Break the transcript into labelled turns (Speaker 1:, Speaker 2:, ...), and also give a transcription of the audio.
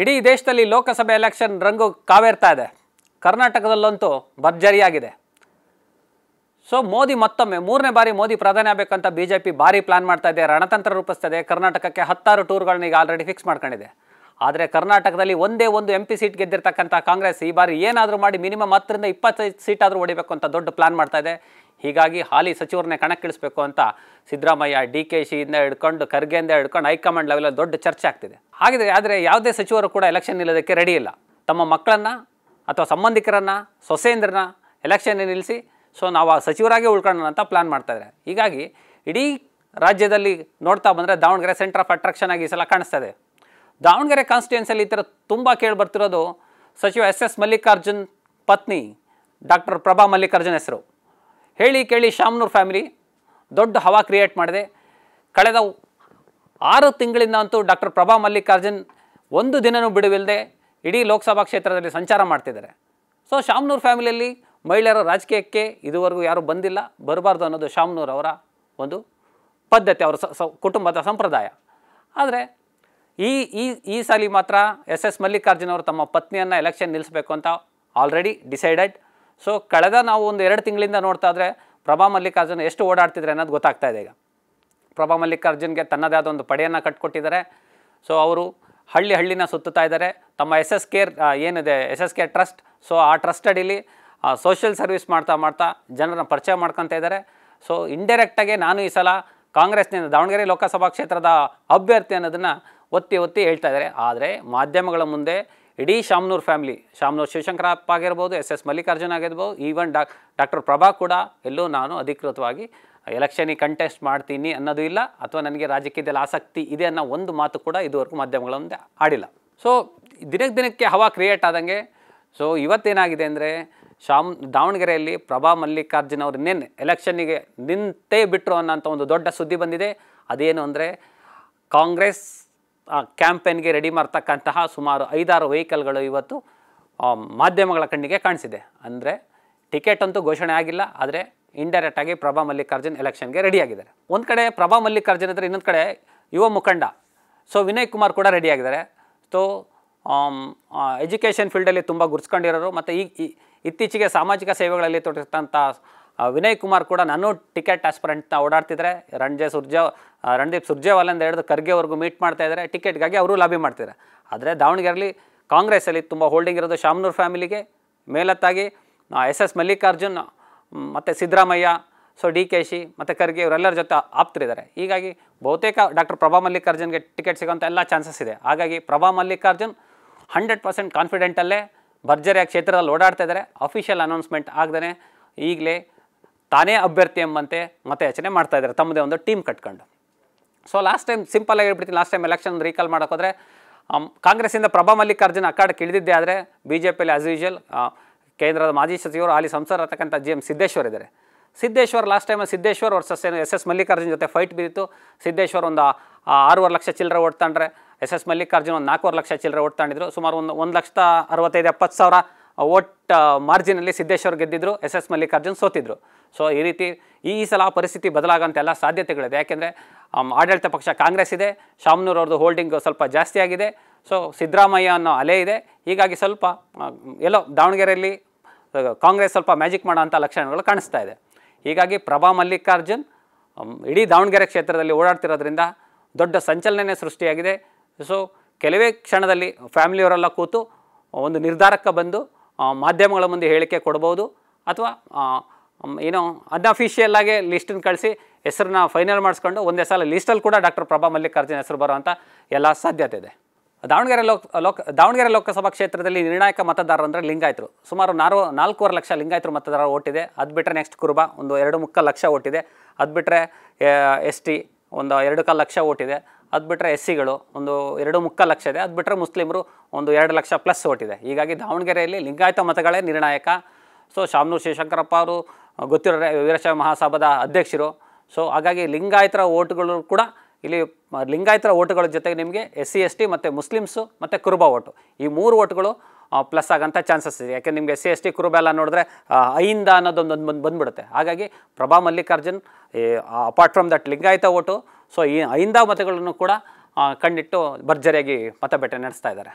Speaker 1: ಇಡೀ ದೇಶದಲ್ಲಿ ಲೋಕಸಭೆ ಎಲೆಕ್ಷನ್ ರಂಗು ಕಾವೇರ್ತಾ ಇದೆ. ಕರ್ನಾಟಕದಲ್ಲಂತೂ ಭರ್ಜರಿಯಾಗಿದೆ. ಸೊ ಮೋದಿ ಮತ್ತೊಮ್ಮೆ, ಮೂರನೇ ಬಾರಿ ಮೋದಿ ಪ್ರಧಾನಿ ಆಗಬೇಕಂತ ಬಿ ಜೆ ಪಿ ಭಾರಿ ಪ್ಲಾನ್ ಮಾಡ್ತಾ ಇದೆ. ರಣತಂತ್ರ ರೂಪಿಸ್ತಾ ಇದೆ. ಕರ್ನಾಟಕಕ್ಕೆ ಹತ್ತಾರು ಟೂರ್ಗಳನ್ನ ಈಗ ಆಲ್ರೆಡಿ ಫಿಕ್ಸ್ ಮಾಡ್ಕೊಂಡಿದೆ. ಆದರೆ ಕರ್ನಾಟಕದಲ್ಲಿ ಒಂದೇ ಒಂದು ಎಂ ಪಿ ಸೀಟ್ ಗೆದ್ದಿರ್ತಕ್ಕಂಥ ಕಾಂಗ್ರೆಸ್ ಈ ಬಾರಿ ಏನಾದರೂ ಮಾಡಿ ಮಿನಿಮಮ್ ಹತ್ತರಿಂದ ಇಪ್ಪತ್ತೈದು ಸೀಟ್ ಆದರೂ ಹೊಡಿಬೇಕು ಅಂತ ದೊಡ್ಡ ಪ್ಲಾನ್ ಮಾಡ್ತಾ ಇದೆ. ಹೀಗಾಗಿ ಹಾಲಿ ಸಚಿವರನ್ನೇ ಕಣಕ್ಕಿಳಿಸಬೇಕು ಅಂತ ಸಿದ್ದರಾಮಯ್ಯ, ಡಿ ಕೆ ಶಿಯಿಂದ ಹಿಡ್ಕೊಂಡು, ಖರ್ಗೆಯಿಂದ ಹಿಡ್ಕೊಂಡು ಹೈಕಮಾಂಡ್ ಲೆವೆಲಲ್ಲಿ ದೊಡ್ಡ ಚರ್ಚೆ ಆಗ್ತಿದೆ. ಹಾಗಿದ್ರೆ, ಆದರೆ ಯಾವುದೇ ಸಚಿವರು ಕೂಡ ಎಲೆಕ್ಷನ್ ನಿಲ್ಲೋದಕ್ಕೆ ರೆಡಿ ಇಲ್ಲ. ತಮ್ಮ ಮಕ್ಕಳನ್ನು ಅಥವಾ ಸಂಬಂಧಿಕರನ್ನು ಸೊಸೇಂದ್ರನ ಎಲೆಕ್ಷನ್ ನಿಲ್ಲಿಸಿ ಸೊ ನಾವು ಆ ಸಚಿವರಾಗಿ ಉಳ್ಕೊಳ್ಳೋಣ ಅಂತ ಪ್ಲಾನ್ ಮಾಡ್ತಾ ಇದ್ದಾರೆ. ಹೀಗಾಗಿ ಇಡೀ ರಾಜ್ಯದಲ್ಲಿ ನೋಡ್ತಾ ಬಂದರೆ ದಾವಣಗೆರೆ ಸೆಂಟರ್ ಆಫ್ ಅಟ್ರಾಕ್ಷನ್ ಆಗಿ ಈ ಸಲ ಇದೆ. ದಾವಣಗೆರೆ ಕಾನ್ಸ್ಟಿಟ್ಯೂನ್ಸಲ್ಲಿ ಈ ಥರ ತುಂಬ ಕೇಳಿ ಬರ್ತಿರೋದು ಸಚಿವ ಎಸ್ ಎಸ್ ಮಲ್ಲಿಕಾರ್ಜುನ್ ಪತ್ನಿ ಡಾಕ್ಟರ್ ಪ್ರಭಾ ಮಲ್ಲಿಕಾರ್ಜುನ್ ಹೆಸರು. ಹೇಳಿ ಕೇಳಿ ಶಾಮ್ನೂರ್ ಫ್ಯಾಮಿಲಿ ದೊಡ್ಡ ಹವಾ ಕ್ರಿಯೇಟ್ ಮಾಡಿದೆ. ಕಳೆದ ಆರು ತಿಂಗಳಿಂದ ಅಂತೂ ಡಾಕ್ಟರ್ ಪ್ರಭಾ ಮಲ್ಲಿಕಾರ್ಜುನ್ ಒಂದು ದಿನವೂ ಬಿಡುವಿಲ್ಲದೆ ಇಡೀ ಲೋಕಸಭಾ ಕ್ಷೇತ್ರದಲ್ಲಿ ಸಂಚಾರ ಮಾಡ್ತಿದ್ದಾರೆ. ಸೊ ಶಾಮ್ನೂರ್ ಫ್ಯಾಮಿಲಿಯಲ್ಲಿ ಮಹಿಳೆಯರ ರಾಜಕೀಯಕ್ಕೆ ಇದುವರೆಗೂ ಯಾರೂ ಬಂದಿಲ್ಲ. ಬರಬಾರ್ದು ಅನ್ನೋದು ಶಾಮ್ನೂರ್ ಅವರ ಒಂದು ಪದ್ಧತಿ, ಅವರ ಸ- ಕುಟುಂಬದ ಸಂಪ್ರದಾಯ. ಆದರೆ ಈ ಈ ಈ ಸಾಲಿ ಮಾತ್ರ ಎಸ್ ಎಸ್ ಮಲ್ಲಿಕಾರ್ಜುನ್ ಅವರು ತಮ್ಮ ಪತ್ನಿಯನ್ನು ಎಲೆಕ್ಷನ್ ನಿಲ್ಲಿಸಬೇಕು ಅಂತ ಆಲ್ರೆಡಿ ಡಿಸೈಡೆಡ್ ಸೊ ಕಳೆದ ನಾವು ಒಂದು ಎರಡು ತಿಂಗಳಿಂದ ನೋಡ್ತಾ ಇದ್ರೆ ಪ್ರಭಾ ಮಲ್ಲಿಕಾರ್ಜುನ್ ಎಷ್ಟು ಓಡಾಡ್ತಿದ್ರೆ ಅನ್ನೋದು ಗೊತ್ತಾಗ್ತಾ ಇದೆ ಈಗ. ಪ್ರಭಾ ಮಲ್ಲಿಕಾರ್ಜುನ್ಗೆ ತನ್ನದೇ ಆದ ಒಂದು ಪಡೆಯನ್ನು ಕಟ್ಕೊಟ್ಟಿದ್ದಾರೆ. ಸೊ ಅವರು ಹಳ್ಳಿ ಹಳ್ಳಿನ ಸುತ್ತುತ್ತಾ ಇದ್ದಾರೆ. ತಮ್ಮ ಎಸ್ ಎಸ್ ಕೇರ್ ಏನಿದೆ, S S care trust. So ಆ ಟ್ರಸ್ಟ್ ಅಡಿಲಿ ಸೋಷಿಯಲ್ ಸರ್ವಿಸ್ ಮಾಡ್ತಾ ಮಾಡ್ತಾ ಜನರನ್ನ ಪರಿಚಯ ಮಾಡ್ಕೊತಾ ಇದ್ದಾರೆ. ಸೊ ಇಂಡೈರೆಕ್ಟಾಗಿ ನಾನು ಈ ಸಲ ಕಾಂಗ್ರೆಸ್ನಿಂದ ದಾವಣಗೆರೆ ಲೋಕಸಭಾ ಕ್ಷೇತ್ರದ ಅಭ್ಯರ್ಥಿ ಅನ್ನೋದನ್ನು ಒತ್ತಿ ಒತ್ತಿ ಹೇಳ್ತಾ ಇದ್ದಾರೆ. ಆದರೆ ಮಾಧ್ಯಮಗಳ ಮುಂದೆ ಇಡೀ ಶಾಮ್ನೂರ್ ಫ್ಯಾಮಿಲಿ, ಶಾಮ್ನೂರ್ ಶಿವಶಂಕರಪ್ಪ ಆಗಿರ್ಬೋದು ಎಸ್ ಎಸ್ ಮಲ್ಲಿಕಾರ್ಜುನ್ ಆಗಿರ್ಬೋದು ಈವನ್ ಡಾಕ್ ಡಾಕ್ಟರ್ ಪ್ರಭಾ ಕೂಡ ಎಲ್ಲೂ ನಾನು ಅಧಿಕೃತವಾಗಿ ಎಲೆಕ್ಷನಿಗೆ ಕಂಟೆಸ್ಟ್ ಮಾಡ್ತೀನಿ ಅನ್ನೋದು ಇಲ್ಲ, ಅಥವಾ ನನಗೆ ರಾಜಕೀಯದಲ್ಲಿ ಆಸಕ್ತಿ ಇದೆ ಅನ್ನೋ ಒಂದು ಮಾತು ಕೂಡ ಇದುವರೆಗೂ ಮಾಧ್ಯಮಗಳ ಮುಂದೆ ಆಡಿಲ್ಲ. ಸೊ ದಿನಕ್ಕೆ ದಿನಕ್ಕೆ ಹವಾ ಕ್ರಿಯೇಟ್ ಆದಂಗೆ ಸೊ ಇವತ್ತೇನಾಗಿದೆ ಅಂದರೆ ಶಾಮ್, ದಾವಣಗೆರೆಯಲ್ಲಿ ಪ್ರಭಾ ಮಲ್ಲಿಕಾರ್ಜುನ್ ಅವರು ನಿನ್ನೆ ಎಲೆಕ್ಷನ್ನಿಗೆ ನಿಂತೇ ಬಿಟ್ಟರು ಅನ್ನೋಂಥ ಒಂದು ದೊಡ್ಡ ಸುದ್ದಿ ಬಂದಿದೆ. ಅದೇನು ಅಂದರೆ ಕಾಂಗ್ರೆಸ್ ಕ್ಯಾಂಪೇನ್ಗೆ ರೆಡಿ ಮಾಡ್ತಕ್ಕಂತಹ ಸುಮಾರು ಐದಾರು ವೆಹಿಕಲ್ಗಳು ಇವತ್ತು ಮಾಧ್ಯಮಗಳ ಕಣ್ಣಿಗೆ ಕಾಣಿಸಿದೆ. ಅಂದರೆ ಟಿಕೆಟ್ ಅಂತೂ ಘೋಷಣೆ ಆಗಿಲ್ಲ, ಆದರೆ ಇಂಡೈರೆಕ್ಟಾಗಿ ಪ್ರಭಾ ಮಲ್ಲಿಕಾರ್ಜುನ್ ಎಲೆಕ್ಷನ್ಗೆ ರೆಡಿಯಾಗಿದ್ದಾರೆ. ಒಂದು ಕಡೆ ಪ್ರಭಾ ಮಲ್ಲಿಕಾರ್ಜುನ್ ಅಂದರೆ ಇನ್ನೊಂದು ಕಡೆ ಯುವ ಮುಖಂಡ, ಸೊ ವಿನಯ್ ಕುಮಾರ್ ಕೂಡ ರೆಡಿಯಾಗಿದ್ದಾರೆ. ಸೊ ಎಜುಕೇಷನ್ ಫೀಲ್ಡಲ್ಲಿ ತುಂಬ ಗುರ್ಸ್ಕೊಂಡಿರೋರು, ಮತ್ತು ಈ ಇತ್ತೀಚೆಗೆ ಸಾಮಾಜಿಕ ಸೇವೆಗಳಲ್ಲಿ ತೊಡಗಿರ್ತಂಥ ವಿನಯ್ ಕುಮಾರ್ ಕೂಡ ನಾನು ಟಿಕೆಟ್ ಆಸ್ಪರೆಂಟ್ನ ಓಡಾಡ್ತಿದ್ದಾರೆ ರಣಜೆ ಸುರ್ಜೆ ರಣದೀಪ್ ಹೇಳಿದ್ರು ಹಿಡಿದು ಖರ್ಗೆವರೆಗೂ ಮೀಟ್ ಮಾಡ್ತಾ ಇದ್ದಾರೆ, ಟಿಕೆಟ್ಗಾಗಿ ಅವರು ಲಾಬಿ ಮಾಡ್ತಿದ್ದಾರೆ. ಆದರೆ ದಾವಣಗೆರೆಯಲ್ಲಿ ಕಾಂಗ್ರೆಸ್ಸಲ್ಲಿ ತುಂಬ ಹೋಲ್ಡಿಂಗ್ ಇರೋದು ಶಾಮ್ನೂರ್ ಫ್ಯಾಮಿಲಿಗೆ, ಮೇಲತ್ತಾಗಿ ಎಸ್ ಎಸ್ ಮಲ್ಲಿಕಾರ್ಜುನ್ ಮತ್ತು Siddaramaiah, so D K she, ಮತ್ತು ಖರ್ಗೆ ಇವರೆಲ್ಲರ ಜೊತೆ ಆಪ್ತರಿದ್ದಾರೆ. ಹೀಗಾಗಿ ಬಹುತೇಕ ಡಾಕ್ಟರ್ ಪ್ರಭಾ ಮಲ್ಲಿಕಾರ್ಜುನ್ಗೆ ಟಿಕೆಟ್ ಸಿಗೋಂಥ ಎಲ್ಲ ಚಾನ್ಸಸ್ ಇದೆ. ಹಾಗಾಗಿ ಪ್ರಭಾ ಮಲ್ಲಿಕಾರ್ಜುನ್ ಹಂಡ್ರೆಡ್ ಪರ್ಸೆಂಟ್ ಕಾನ್ಫಿಡೆಂಟಲ್ಲೇ ಭರ್ಜರಿಯ ಕ್ಷೇತ್ರದಲ್ಲಿ ಓಡಾಡ್ತಾ ಇದ್ದಾರೆ. ಅಫಿಷಿಯಲ್ ಅನೌನ್ಸ್ಮೆಂಟ್ ಆಗದೇ ಈಗಲೇ ತಾನೇ ಅಭ್ಯರ್ಥಿ ಎಂಬಂತೆ ಮತಯಾಚನೆ ಮಾಡ್ತಾ ಇದ್ದಾರೆ. ತಮ್ಮದೇ ಒಂದು ಟೀಮ್ ಕಟ್ಕೊಂಡು. ಸೊ ಲಾಸ್ಟ್ ಟೈಮ್ ಸಿಂಪಲ್ ಆಗಿ ಹೇಳ್ಬಿಡ್ತೀನಿ. ಲಾಸ್ಟ್ ಟೈಮ್ ಎಲೆಕ್ಷನ್ ರೀಕಾಲ್ ಮಾಡೋಕ್ಕೋದ್ರೆ ಕಾಂಗ್ರೆಸ್ಸಿಂದ ಪ್ರಭಾ ಮಲ್ಲಿಕಾರ್ಜುನ ಅಖಾಡಕ್ಕೆ ಇಳಿದಿದ್ದೆ ಆದರೆ ಬಿ ಜೆ ಪಿಯಲ್ಲಿ ಆಸ್ ಯೂಶುವಲ್ ಕೇಂದ್ರದ ಮಾಜಿ ಸಚಿವರು ಹಾಲಿ ಸಂಸದರಾಗತಕ್ಕಂಥ ಜಿ ಎಂ ಸಿದ್ದೇಶ್ವರ್ ಇದ್ದಾರೆ. Siddeshwar last time Siddeshwar versus ಏನು ಎಸ್ ಎಸ್ ಮಲ್ಲಿಕಾರ್ಜುನ್ ಜೊತೆ ಫೈಟ್ ಬಿದ್ದಿತ್ತು. ಸಿದ್ದೇಶ್ವರ್ ಒಂದು ಆರೂವರೆ ಲಕ್ಷ ಚಿಲ್ಲರೆ ಓಡ್ತಾಂಡ್ರೆ ಎಸ್ ಎಸ್ ಮಲ್ಲಿಕಾರ್ಜುನ್ ಒಂದು ನಾಲ್ಕೂವರೆ ಲಕ್ಷ ಚಿಲ್ಲರೆ ಓಡ್ತಾಂಡಿದ್ರು ಸುಮಾರು ಒಂದು ಒಂದು ಲಕ್ಷದ ಅರವತ್ತೈದು, ಎಪ್ಪತ್ತು ಸಾವಿರ ಓಟ್ ಮಾರ್ಜಿನಲ್ಲಿ ಸಿದ್ದೇಶ್ವರ್ ಗೆದ್ದಿದ್ರು ಎಸ್ ಎಸ್ ಮಲ್ಲಿಕಾರ್ಜುನ್ ಸೋತಿದ್ರು. ಸೊ ಈ ರೀತಿ ಈ ಸಲ ಪರಿಸ್ಥಿತಿ ಬದಲಾಗಂತ ಎಲ್ಲ ಸಾಧ್ಯತೆಗಳಿದೆ. ಯಾಕೆಂದರೆ ಆಡಳಿತ ಪಕ್ಷ ಕಾಂಗ್ರೆಸ್ ಇದೆ, ಶಾಮ್ನೂರ್ ಅವ್ರದ್ದು ಹೋಲ್ಡಿಂಗ್ ಸ್ವಲ್ಪ ಜಾಸ್ತಿ ಆಗಿದೆ. ಸೊ ಸಿದ್ದರಾಮಯ್ಯ ಅನ್ನೋ ಅಲೆ ಇದೆ. ಹೀಗಾಗಿ ಸ್ವಲ್ಪ ಎಲ್ಲೋ ದಾವಣಗೆರೆಯಲ್ಲಿ ಕಾಂಗ್ರೆಸ್ ಸ್ವಲ್ಪ ಮ್ಯಾಜಿಕ್ ಮಾಡೋಂಥ ಲಕ್ಷಣಗಳು ಕಾಣಿಸ್ತಾ ಇದೆ. ಹೀಗಾಗಿ ಪ್ರಭಾ ಮಲ್ಲಿಕಾರ್ಜುನ್ ಇಡೀ ದಾವಣಗೆರೆ ಕ್ಷೇತ್ರದಲ್ಲಿ ಓಡಾಡ್ತಿರೋದ್ರಿಂದ ದೊಡ್ಡ ಸಂಚಲನೆ ಸೃಷ್ಟಿಯಾಗಿದೆ. ಸೊ ಕೆಲವೇ ಕ್ಷಣದಲ್ಲಿ ಫ್ಯಾಮಿಲಿಯವರೆಲ್ಲ ಕೂತು ಒಂದು ನಿರ್ಧಾರಕ್ಕೆ ಬಂದು ಮಾಧ್ಯಮಗಳ ಮುಂದೆ ಹೇಳಿಕೆ ಕೊಡ್ಬೋದು ಅಥವಾ ಏನೋ ಅನ್ ಅಫಿಷಿಯಲ್ಲಾಗಿ ಲಿಸ್ಟನ್ನು ಕಳಿಸಿ ಹೆಸರನ್ನ ಫೈನಲ್ ಮಾಡಿಸ್ಕೊಂಡು ಒಂದೇ ಸಲ ಲಿಸ್ಟಲ್ಲಿ ಕೂಡ ಡಾಕ್ಟರ್ ಪ್ರಭಾ ಮಲ್ಲಿಕಾರ್ಜುನ್ ಹೆಸರು ಬರುವಂಥ ಎಲ್ಲ ಸಾಧ್ಯತೆ ಇದೆ. ದಾವಣಗೆರೆ ಲೋಕ ಲೋಕ, ದಾವಣಗೆರೆ ಲೋಕಸಭಾ ಕ್ಷೇತ್ರದಲ್ಲಿ ನಿರ್ಣಾಯಕ ಮತದಾರರು ಅಂದರೆ ಲಿಂಗಾಯತರು. ಸುಮಾರು ನಾರು, ನಾಲ್ಕೂವರೆ ಲಕ್ಷ ಲಿಂಗಾಯತರು ಮತದಾರ ಓಟಿದೆ ಅದು ಬಿಟ್ಟರೆ ನೆಕ್ಸ್ಟ್ ಕುರುಬ ಒಂದು ಎರಡು ಮುಕ್ಕಾಲು ಲಕ್ಷ ಓಟಿದೆ ಅದು ಬಿಟ್ಟರೆ ಎಸ್ ಟಿ ಒಂದು ಎರಡು ಕಾಲು ಲಕ್ಷ ಓಟಿದೆ ಅದು ಬಿಟ್ಟರೆ ಎಸ್ ಸಿಗಳು ಒಂದು ಎರಡು ಮುಕ್ಕಾಲು ಲಕ್ಷ ಇದೆ. ಅದು ಬಿಟ್ಟರೆ ಮುಸ್ಲಿಮರು ಒಂದು ಎರಡು ಲಕ್ಷ ಪ್ಲಸ್ ಓಟಿದೆ. ಹೀಗಾಗಿ ದಾವಣಗೆರೆಯಲ್ಲಿ ಲಿಂಗಾಯತ ಮತಗಳೇ ನಿರ್ಣಾಯಕ. ಸೊ ಶಾಮನೂರು ಶಿವಶಂಕರಪ್ಪ ಅವರು ಗೊತ್ತಿರೋ ವೀರಶೈವ ಮಹಾಸಭಾದ ಅಧ್ಯಕ್ಷರು. ಸೊ ಹಾಗಾಗಿ ಲಿಂಗಾಯತರ ಓಟುಗಳು ಕೂಡ ಇಲ್ಲಿ ಲಿಂಗಾಯತರ ಓಟುಗಳ ಜೊತೆಗೆ ನಿಮಗೆ ಎಸ್ ಸಿ ಎಸ್ ಟಿ ಮತ್ತು ಮುಸ್ಲಿಮ್ಸು ಮತ್ತು ಕುರುಬ ಓಟು. ಈ ಮೂರು ಓಟುಗಳು ಪ್ಲಸ್ ಆಗೋಂಥ ಚಾನ್ಸಸ್ ಇದೆ. ಯಾಕೆ ನಿಮಗೆ S C S T Kuruba ಎಲ್ಲ ನೋಡಿದ್ರೆ ಐಯಿಂದ ಅನ್ನೋದೊಂದು ಬಂದು ಬಂದ್ಬಿಡುತ್ತೆ. ಹಾಗಾಗಿ Prabha Mallikarjun apart from that Lingayat vote so ಈ ಐಂದ ಮತಗಳನ್ನು ಕೂಡ ಕಣ್ಣಿಟ್ಟು ಭರ್ಜರಿಯಾಗಿ ಮತಬೇಟೆ ನಡೆಸ್ತಾ ಇದ್ದಾರೆ.